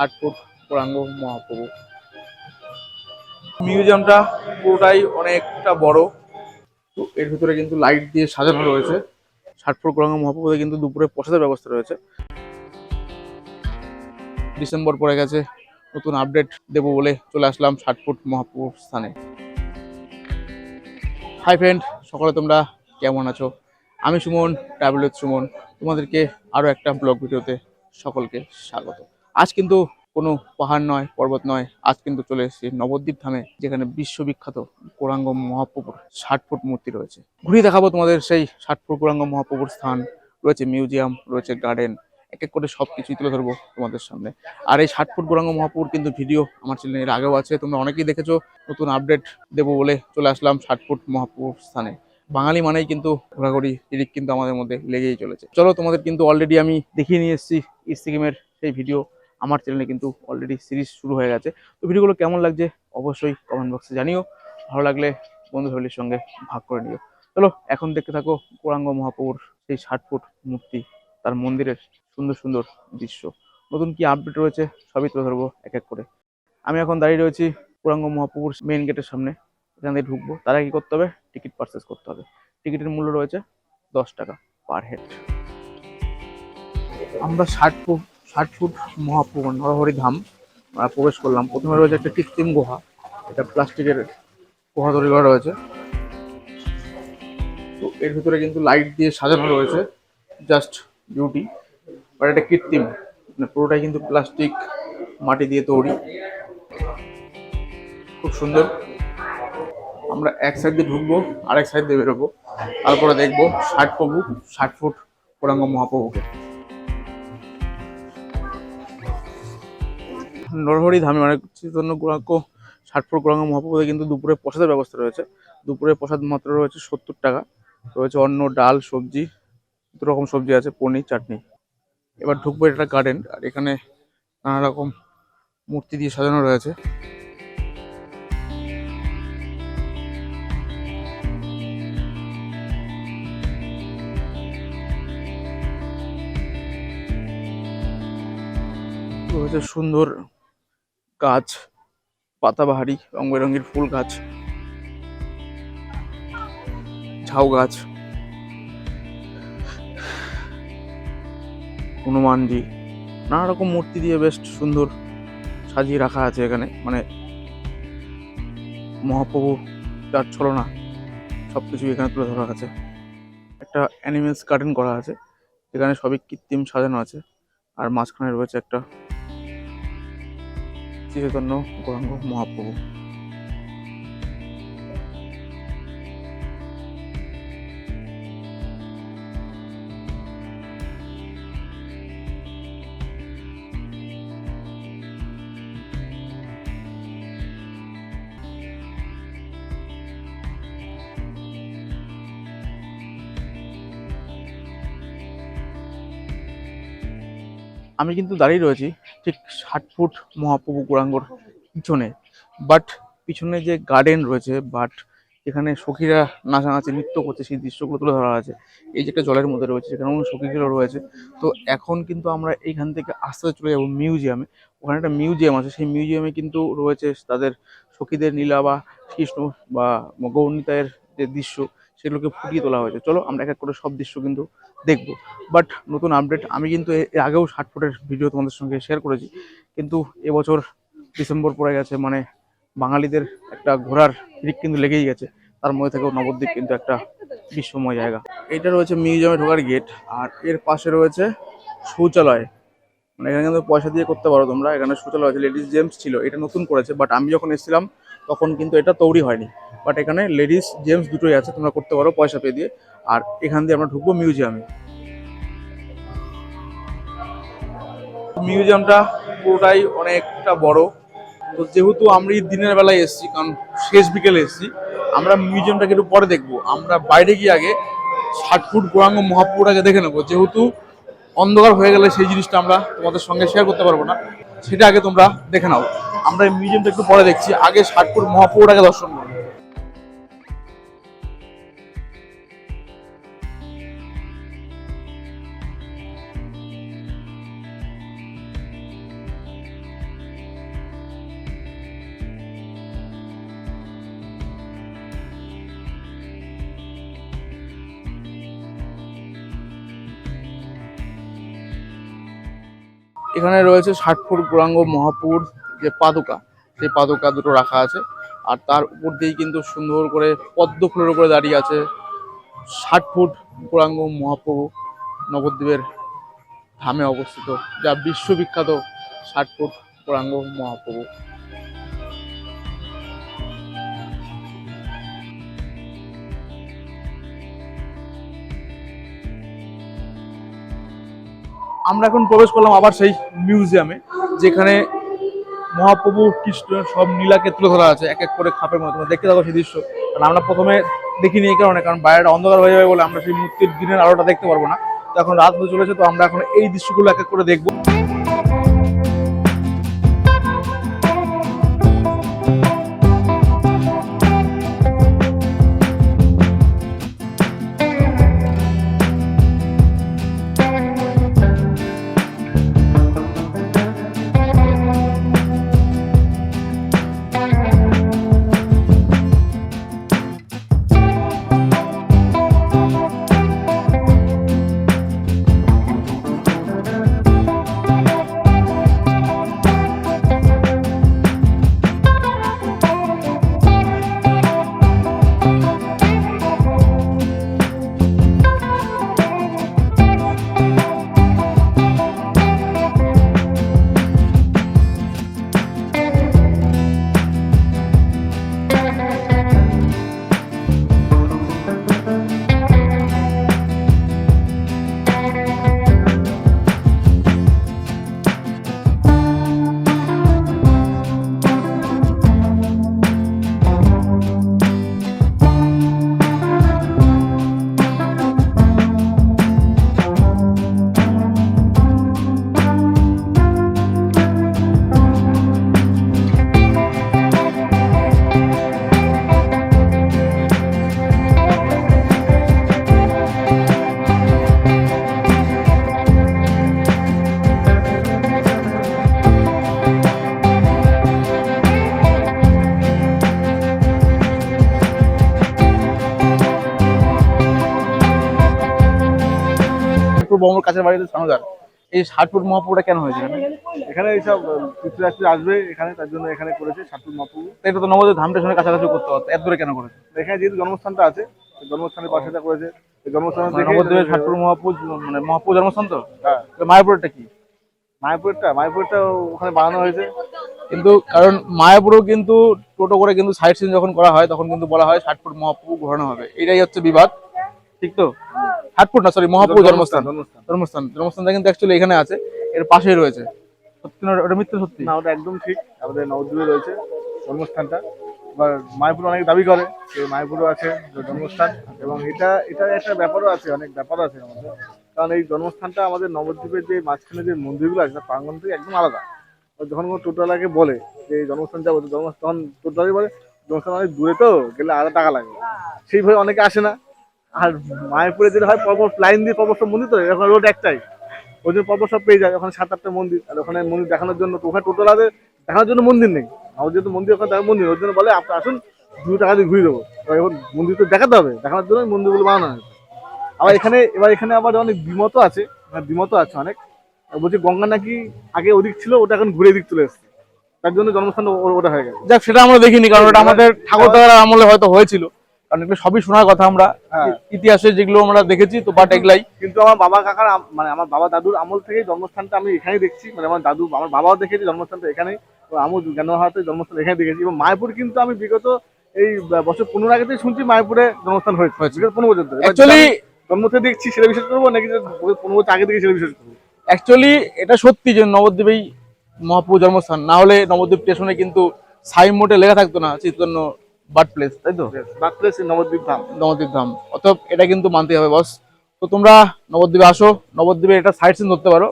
ষাট ফুট পুরাঙ্গ মহাপ্রভু। মিউজিয়ামটা পুরোটাই অনেকটা বড়। তো এর ভিতরে কিন্তু লাইট দিয়ে সাজানো রয়েছে। ষাট ফুট পুরাঙ্গ মহাপ্রভুতে কিন্তু দুপুরে প্রসাদের ব্যবস্থা রয়েছে। ডিসেম্বর পরে গেছে। নতুন আপডেট দেবো বলে চলে আসলাম ষাট ফুট মহাপ্রভুর স্থানে। হাই ফ্রেন্ড, সকলে তোমরা কেমন আছো? আমি সুমন ট্রাভেল সুমন। তোমাদেরকে আরও একটা ব্লগ ভিডিওতে সকলকে স্বাগত। আজ কিন্তু কোনো পাহাড় নয়, পর্বত নয়, আজ কিন্তু চলে এসেছি নবদ্বীপ ধামে, যেখানে বিশ্ববিখ্যাত গৌরাঙ্গ মহাপ্রভুর ষাট ফুট মূর্তি রয়েছে। ঘুরিয়ে দেখাবো তোমাদের সেই ষাট ফুট গৌরাঙ্গ মহাপ্রভুর স্থান, রয়েছে মিউজিয়াম, রয়েছে গার্ডেন, এক এক করে সব কিছুই তুলে ধরবো তোমাদের সামনে। আর এই ষাট ফুট গৌরাঙ্গ মহাপুর কিন্তু ভিডিও আমার চ্যানেলে এর আগেও আছে, তোমরা অনেকেই দেখেছ, নতুন আপডেট দেবো বলে চলে আসলাম ষাট ফুট মহাপ্রভুর স্থানে। বাঙালি মানেই কিন্তু ঘোরাঘুরি এদিক কিন্তু আমাদের মধ্যে লেগেই চলেছে। চলো তোমাদের কিন্তু অলরেডি আমি দেখিয়ে নিয়ে এসেছি ইস্তিকিমের সেই ভিডিও আমার চ্যানেলে কিন্তু অলরেডি সিরিজ শুরু হয়ে গেছে। তো ভিডিওগুলো কেমন লাগছে অবশ্যই কমেন্ট বক্সে জানিও। ভালো লাগলে বন্ধু ফ্যামিলির সঙ্গে ভাগ করে নিও। চলো, এখন দেখতে থাকো গৌরাঙ্গ মহাপ্রভুর সেই ষাট ফুট মূর্তি, তার মন্দিরের সুন্দর সুন্দর দৃশ্য। নতুন কি আপডেট রয়েছে সবই তুলে ধরবো এক এক করে। আমি এখন দাঁড়িয়ে রয়েছি গৌরাঙ্গ মহাপ্রভুর মেইন গেটের সামনে। এখান থেকে ঢুকবো। তারা কি করতে হবে? টিকিট পারচেস করতে হবে। টিকিটের মূল্য রয়েছে দশ টাকা পার হেড আমরা ষাট ফুট ষাট ফুট মহাপ্রভু নরহরি ধাম প্রবেশ করলাম। প্রথমে রয়েছে একটা কৃত্রিম গুহা, এটা প্লাস্টিকের গুহা তৈরি করা রয়েছে। তো এর ভিতরে কিন্তু লাইট দিয়ে সাজানো রয়েছে, জাস্ট বিউটি বাট এটা কৃত্রিম মানে পুরোটাই কিন্তু প্লাস্টিক মাটি দিয়ে তৈরি। খুব সুন্দর। আমরা এক সাইড দিয়ে ঢুকবো আর এক সাইড দিয়ে বেরোবো, তারপরে দেখব ষাট প্রভু, ষাট ফুট পুরাঙ্গ মহাপ্রভুকে। নরহরি ধামে মানে চৈতন্য গুরাঙ্গ ষাট ফুট গুরাঙ্গ মহাপ্রভুতে কিন্তু দুপুরে প্রসাদের ব্যবস্থা রয়েছে। দুপুরে প্রসাদ মাত্র রয়েছে সত্তর টাকা। রয়েছে অন্য ডাল, সবজি দু রকম সবজি আছে, পনির, চাটনি। এবার ঢুকবো এটা গার্ডেন আর এখানে নানা রকম মূর্তি দিয়ে সাজানো রয়েছে সুন্দর গাছ, পাতাবাহারি রং বেরঙের ফুল গাছ, ঝাউ গাছ হনুমানজি নানা রকম মূর্তি দিয়ে বেশ সুন্দর সাজিয়ে রাখা আছে এখানে। মানে মহাপ্রভু যার ছলনা সব কিছুই এখানে তুলে ধরা আছে। একটা অ্যানিমেলস গার্ডেন করা আছে এখানে সবই কৃত্রিম সাজানো আছে, আর মাঝখানে রয়েছে একটা চৈতন্য গৌরাঙ্গ মহাপ্রভু আমি কিন্তু দাঁড়িয়ে রয়েছি। ঠিক ষাট ফুট মহাপ্রভু গৌরাঙ্গর পিছনে। বাট পিছনে যে গার্ডেন রয়েছে বাট এখানে সখীরা নাচানাচি, নৃত্য করছে, সেই দৃশ্যগুলো তুলে ধরা আছে এই যে একটা জলের মধ্যে রয়েছে সেখানে সখীগুলো রয়েছে। তো এখন কিন্তু আমরা এইখান থেকে আস্তে আস্তে চলে যাব মিউজিয়ামে ওখানে একটা মিউজিয়াম আছে, সেই মিউজিয়ামে কিন্তু রয়েছে তাদের সখীদের নীলা বা কৃষ্ণ বা গৌরনীতায়ের যে দৃশ্য। সেগুলোকে ফুটিয়ে তোলা হয়েছে। চলো আমরা এক এক করে সব দৃশ্য কিন্তু দেখব। বাট নতুন আপডেট আমি কিন্তু এর আগেও ষাট ফুটের ভিডিও তোমাদের সঙ্গে শেয়ার করেছি। কিন্তু এবছর ডিসেম্বর পড়ে গেছে মানে বাঙালিদের একটা ঘোরার দিক কিন্তু লেগেই গেছে। তার মধ্যে থেকেও নবদ্বীপ কিন্তু একটা বিশ্বময় জায়গা। এটা রয়েছে মিউজিয়ামে ঢোকার গেট আর এর পাশে রয়েছে শৌচালয়। মানে এখানে কিন্তু পয়সা দিয়ে করতে পারো তোমরা। এখানে শৌচালয় আছে লেডিস জেমস ছিল, এটা নতুন করেছে। বাট আমি যখন এসেছিলাম, তখন কিন্তু এটা তৈরি হয়নি। বাট এখানে লেডিস জেমস দুটোই আছে, তোমরা করতে পারো পয়সা পে দিয়ে। আর এখান দিয়ে আমরা ঢুকবো মিউজিয়ামে মিউজিয়ামটা পুরোটাই অনেকটা বড়। তো যেহেতু আমরা দিনের বেলায় এসেছি, কারণ শেষ বিকেলে এসেছি, আমরা মিউজিয়ামটাকে একটু পরে দেখব। আমরা বাইরে গিয়ে আগে ষাট ফুট গৌরাঙ্গ মহাপুরটাকে দেখে নেব। যেহেতু অন্ধকার হয়ে গেলে সেই জিনিসটা আমরা তোমাদের সঙ্গে শেয়ার করতে পারব না। সেটা আগে তোমরা দেখে নাও। আমরা এই মিউজিয়ামটা একটু পরে দেখছি। আগে ষাট ফুট মহাপুরটাকে দর্শন করব। এখানে রয়েছে ষাট ফুট গৌরাঙ্গ মহাপুর যে পাদুকা, সেই পাদুকা দুটো রাখা আছে। আর তার উপর দিয়েই কিন্তু সুন্দর করে পদ্ম ফুলের উপরে দাঁড়িয়ে আছে ষাট ফুট গুরাঙ্গ মহাপ্রভু নবদ্বীপের ধামে অবস্থিত, যা বিশ্ববিখ্যাত ষাট ফুট গুরাঙ্গ মহাপ্রভু। আমরা এখন প্রবেশ করলাম আবার সেই মিউজিয়ামে, যেখানে মহাপ্রভু, কৃষ্ণ সব নীলাকে তুলে ধরা আছে, এক এক করে খাপের মধ্যে। তোমরা দেখতে থাকো সেই দৃশ্য। কারণ আমরা প্রথমে দেখিনি এই কারণে, কারণ বাইরেটা অন্ধকার হয়ে যাবে বলে আমরা সেই মূর্তির দিনের আলোটা দেখতে পারব না। তো এখন রাত হয়ে চলেছে, তো আমরা এখন এই দৃশ্যগুলো এক এক করে দেখব। ষাটপুর বঙ্গর কাছের বাড়িতে সানোদার। এই ষাটপুর মহাপুরটা কেন হয়েছে এখানে? এইসব তীর্থযাত্রী আসবে এখানে তার জন্য এখানে করেছে ষাটপুর মাপুর এটা তো নবদ্বীপ ধাম স্টেশনের কাছাকাছি করতে হতো এত দূরে কেন করেছে? এখানে যেহেতু জন্মস্থানটা আছে জন্মস্থানের পাশে করেছে। জন্মস্থান মানে নবদ্বীপের ষাটপুর মহাপুর মানে মহাপুর জন্মস্থান তো? হ্যাঁ। মায়াপুরটা কি? মায়াপুরটা মায়াপুরটা ওখানে বানানো হয়েছে। কিন্তু কারণ মায়াপুরেও কিন্তু টোটো করে কিন্তু সাইড সিন যখন করা হয় তখন কিন্তু বলা হয় ষাট ফুট মহাপ্রভু ঘোরানো হবে। এটাই হচ্ছে বিবাদ। ঠিক তো? ফুট না সরি জন্মস্থান ধর্মস্থান জন্মস্থান জন্মস্থানটা কিন্তু অ্যাকচুয়ালি এখানে আছে। এর পাশেই রয়েছে। সত্যি না ওটা মিথ্যে সত্যি? না ওটা একদম ঠিক। আমাদের নবদ্বীপে রয়েছে জন্মস্থানটা এবার মায়াপুর অনেক দাবি করে যে মায়াপুরও আছে জন্মস্থান এবং এটা এটা একটা ব্যাপারও আছে অনেক ব্যাপারও আছে আমাদের। কারণ এই জন্মস্থানটা আমাদের নবদ্বীপের যে মাঝখানে যে মন্দিরগুলো আছে তার প্রাঙ্গণ থেকে একদম আলাদা। যখন কোনো টোটোওয়ালাকে বলে যে এই জন্মস্থান যাব জন্মস্থান টোটোওয়ালা বলে জন্মস্থান অনেক দূরে তো গেলে আলাদা টাকা লাগে। সেইভাবে অনেকে আসে না। আর মায়াপুরে যেটা হয় পরপর লাইন দিয়ে পরপর সব মন্দির তো এখন রোড একটাই। ওই জন্য পরপর সব পেয়ে যায় ওখানে সাত আটটা মন্দির। আর ওখানে মন্দির দেখানোর জন্য তো ওখানে টোটোলাদের দেখানোর জন্য মন্দির নেই। আমার যেহেতু মন্দির ওখানে দেখার মন্দির ওই জন্য বলে আপনি আসুন দু টাকা দিয়ে ঘুরে দেবো। এখন মন্দির তো দেখাতে হবে দেখানোর জন্য মন্দিরগুলো বানানো হয়েছে। আবার এখানে এবার এখানে আবার অনেক বিমত আছে মানে বিমত আছে অনেক। বলছি গঙ্গা নাকি আগে ওদিক ছিল ওটা এখন ঘুরে দিক চলে এসছে। তার জন্য জন্মস্থান ওটা হয়ে গেছে। যাক সেটা আমরা দেখিনি কারণ ওটা আমাদের ঠাকুর দাদার আমলে হয়তো হয়েছিল। কারণ এগুলো সবই শোনার কথা আমরা। হ্যাঁ। ইতিহাসে যেগুলো আমরা দেখেছি তো বাট এগুলাই কিন্তু আমার বাবা কাকার মানে আমার বাবা দাদুর আমল থেকে জন্মস্থানটা আমি এখানেই দেখছি। মানে আমার দাদু আমার বাবাও দেখেছি জন্মস্থানটা এখানেই। ও আমু জ্ঞান হাতে জন্মস্থান এখানে দেখেছি। এবং মায়াপুর কিন্তু আমি বিগত এই বছর পনেরো আগে থেকে শুনছি মায়াপুরে জন্মস্থান হয়েছে। বিগত পনেরো বছর ধরে। অ্যাকচুয়ালি জন্ম থেকে দেখছি সেটা বিশ্বাস করব নাকি পনেরো বছর আগে থেকে সেটা বিশ্বাস করব? অ্যাকচুয়ালি এটা সত্যি যে নবদ্বীপেই মহাপ্রভু জন্মস্থান। না হলে নবদ্বীপ স্টেশনে কিন্তু সাইন মোটে লেখা থাকতো না চৈতন্য প্লেস তাই তো? প্লেস নবদ্বীপ ধাম। নবদ্বীপ ধাম। অতএব এটা কিন্তু হবে বস তো তোমরা নবদ্বীপে আসো নবদ্বীপে এটা সাইড সিন ধরতে পারো।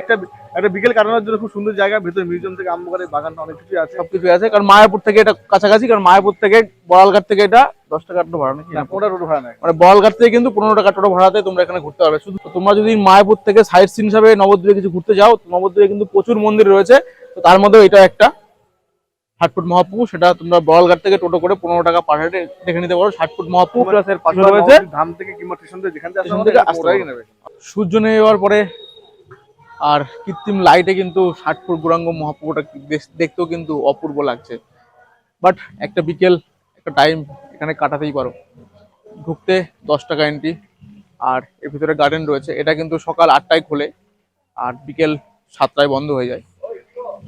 একটা একটা বিকেল কাটানোর জন্য খুব সুন্দর জায়গা ভেতরে মিউজিয়াম থেকে আরম্ভ করে বাগানটা অনেক কিছু আছে। সবকিছু আছে কারণ মায়াপুর থেকে এটা কাছাকাছি কারণ মায়াপুর থেকে বড়ালঘাট থেকে এটা দশ টাকা টোটো ভাড়া নাকি? রোড ভাড়া নেয়। মানে বড়ালঘাট থেকে কিন্তু পনেরো টাকা টোটো ভাড়াতে তোমরা এখানে ঘুরতে পারবে। শুধু তোমরা যদি মায়াপুর থেকে সাইট সিন হিসাবে নবদ্বীপে কিছু ঘুরতে যাও নবদ্বীপে কিন্তু প্রচুর মন্দির রয়েছে। তো তার মধ্যে এটা একটা। ষাটফুট মহাপ্রভু সেটা তোমরা বড়ালঘাট থেকে টোটো করে পনেরো টাকা পার হেডে দেখে নিতে পারো। ষাটফুট মহাপ্রভু প্লাস এর পাশে রয়েছে ধাম থেকে কিংবা স্টেশন থেকে যেখান থেকে। সূর্য নেমে যাওয়ার পরে আর কৃত্রিম লাইটে কিন্তু ষাটপুর গুরাঙ্গ মহাপ্রভুটা দেখ- দেখতেও কিন্তু অপূর্ব লাগছে। বাট একটা বিকেল একটা টাইম এখানে কাটাতেই পারো। ঢুকতে দশ টাকা এন্ট্রি আর এর ভিতরে গার্ডেন রয়েছে। এটা কিন্তু সকাল আটটায় খোলে আর বিকেল সাতটায় বন্ধ হয়ে যায়।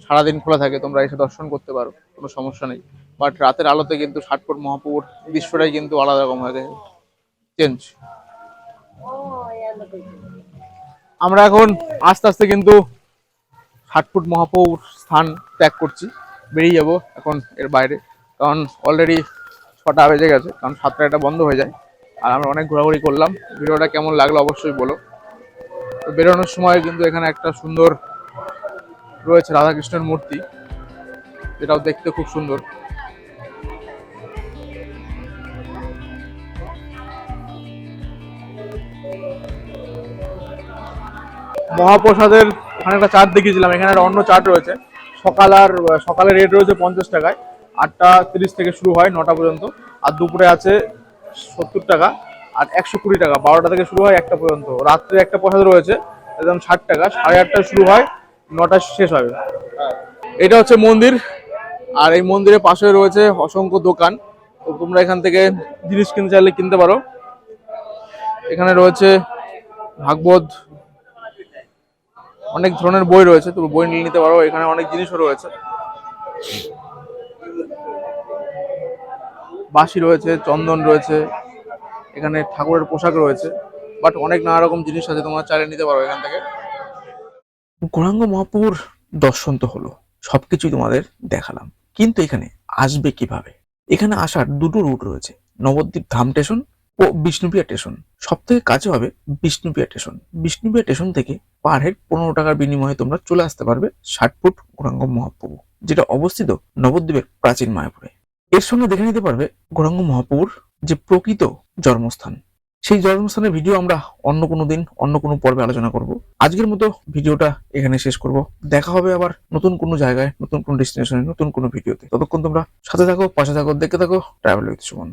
সারাদিন খোলা থাকে, তোমরা এসে দর্শন করতে পারো, কোনো সমস্যা নেই। বাট রাতের আলোতে কিন্তু ষাটপুর মহাপুর দৃশ্যটাই কিন্তু আলাদা রকম হয়ে গেছে চেঞ্জ আমরা এখন আস্তে আস্তে কিন্তু ষাটপুট মহাপৌর স্থান ত্যাগ করছি, বেরিয়ে যাব এখন এর বাইরে। কারণ অলরেডি ছটা বেজে গেছে, কারণ সাতটা এটা বন্ধ হয়ে যায়। আর আমরা অনেক ঘোরাঘুরি করলাম। ভিডিওটা কেমন লাগল অবশ্যই বলো। বেরোনোর সময় কিন্তু এখানে একটা সুন্দর রয়েছে রাধাকৃষ্ণের মূর্তি। যেটাও দেখতে খুব সুন্দর। মহাপ্রসাদের ওখানে একটা চার্ট দেখিয়েছিলাম, এখানে একটা অন্য চার্ট রয়েছে। সকাল আর, সকালে রেট রয়েছে পঞ্চাশ টাকায়। আটটা তিরিশ থেকে শুরু হয়, নটা পর্যন্ত। আর দুপুরে আছে সত্তর টাকা, আর একশো কুড়ি টাকা। বারোটা থেকে শুরু হয় একটা পর্যন্ত। রাত্রে একটা প্রসাদ রয়েছে, একদম ষাট টাকা। সাড়ে আটটায় শুরু হয় নটা শেষ হবে। এটা হচ্ছে মন্দির, আর এই মন্দিরের পাশে রয়েছে অসংখ্য দোকান। তোমরা এখান থেকে জিনিস কিনতে চাইলে কিনতে পারো। এখানে রয়েছে ভাগবত। অনেক ধরনের বই রয়েছে তুমি বই নিয়ে নিতে পারো। এখানে অনেক জিনিসও রয়েছে। বাঁশি রয়েছে, চন্দন রয়েছে, এখানে ঠাকুরের পোশাক রয়েছে। বাট অনেক নানা রকম জিনিস আছে, তোমরা চাইলে নিতে পারো এখান থেকে। গৌরাঙ্গ মহাপুর দর্শন তো হলো, সবকিছুই তোমাদের দেখালাম। কিন্তু এখানে আসবে কীভাবে? এখানে আসার দুটো রুট রয়েছে, নবদ্বীপ ধাম স্টেশন ও বিষ্ণুপ্রিয়া স্টেশন সব থেকে কাছে হবে বিষ্ণুপ্রিয়া স্টেশন বিষ্ণুপ্রিয়া স্টেশন থেকে পার হেড পনেরো টাকার বিনিময়ে তোমরা চলে আসতে পারবে ষাট ফুট গৌরাঙ্গ মহাপ্রভু, যেটা অবস্থিত নবদ্বীপের প্রাচীন মায়াপুরে। এর সঙ্গে দেখে নিতে পারবে গৌরাঙ্গ মহাপ্রভুর যে প্রকৃত জন্মস্থান সেই জন্মস্থানের ভিডিও আমরা অন্য কোনো দিন, অন্য কোনো পর্বে আলোচনা করব। আজকের মতো ভিডিওটা এখানে শেষ করব। দেখা হবে আবার নতুন কোনো জায়গায়, নতুন কোনো ডেস্টিনেশনে নতুন কোনো ভিডিওতে ততক্ষণ তোমরা সাথে থাকো, পাশে থাকো দেখে থাকো। Travel with Suman